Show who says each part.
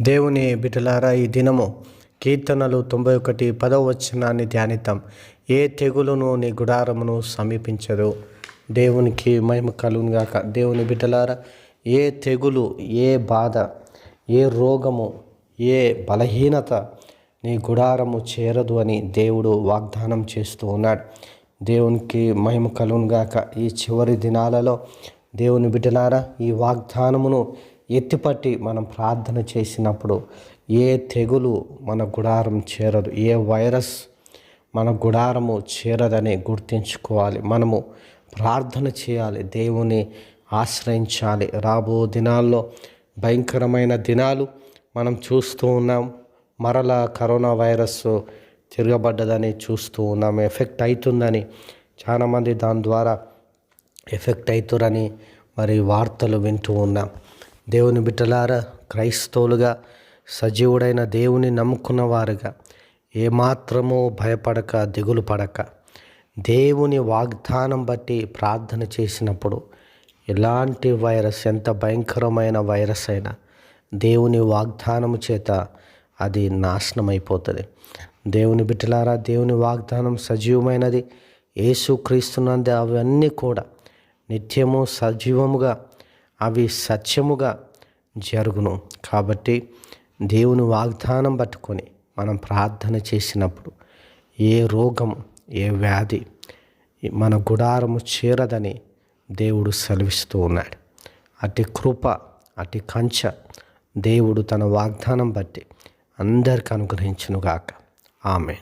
Speaker 1: దేవుని బిడ్డలారా ఈ దినము కీర్తనలు తొంభై ఒకటి పదవ వచనాన్ని ధ్యానిద్దాం. ఏ తెగులును నీ గుడారమును సమీపించదు. దేవునికి మహిమ కలుగును గాక. దేవుని బిడ్డలారా ఏ తెగులు ఏ బాధ ఏ రోగము ఏ బలహీనత నీ గుడారము చేరదు అని దేవుడు వాగ్దానం చేస్తూ ఉన్నాడు. దేవునికి మహిమ కలుగును గాక. ఈ చివరి దినాలలో దేవుని బిడ్డలారా ఈ వాగ్దానమును ఎత్తిపట్టి మనం ప్రార్థన చేసినప్పుడు ఏ తెగులు మన గుడారం చేరదు ఏ వైరస్ మన గుడారము చేరదని గుర్తించుకోవాలి. మనము ప్రార్థన చేయాలి దేవుని ఆశ్రయించాలి. రాబో దినాల్లో భయంకరమైన దినాలు మనం చూస్తూ ఉన్నాం. మరలా కరోనా వైరస్ తిరగబడ్డదని చూస్తూ ఉన్నాం. ఎఫెక్ట్ అవుతుందని చాలామంది దాని ద్వారా ఎఫెక్ట్ అవుతారని మరి వార్తలు వింటూ ఉన్నాం. దేవుని బిడ్డలారా క్రైస్తవులుగా సజీవుడైన దేవుని నమ్ముకున్న వారుగా ఏమాత్రమూ భయపడక దిగులు పడక. దేవుని వాగ్దానం బట్టి ప్రార్థన చేసినప్పుడు ఎలాంటి వైరస్ ఎంత భయంకరమైన వైరస్ అయినా దేవుని వాగ్దానం చేత అది నాశనం అయిపోతుంది దేవుని బిడ్డలారా దేవుని వాగ్దానం సజీవమైనది. యేసుక్రీస్తునందు అవన్నీ కూడా నిత్యము సజీవముగా అవి సత్యముగా జరుగును. కాబట్టి దేవుని వాగ్దానం పట్టుకొని మనం ప్రార్థన చేసినప్పుడు ఏ రోగం ఏ వ్యాధి మన గుడారము చేరదని దేవుడు సెలవిస్తూ ఉన్నాడు. అతి కృప అతి కంచ దేవుడు తన వాగ్దానం బట్టి అందరికి అనుగ్రహించునుగాక. ఆమె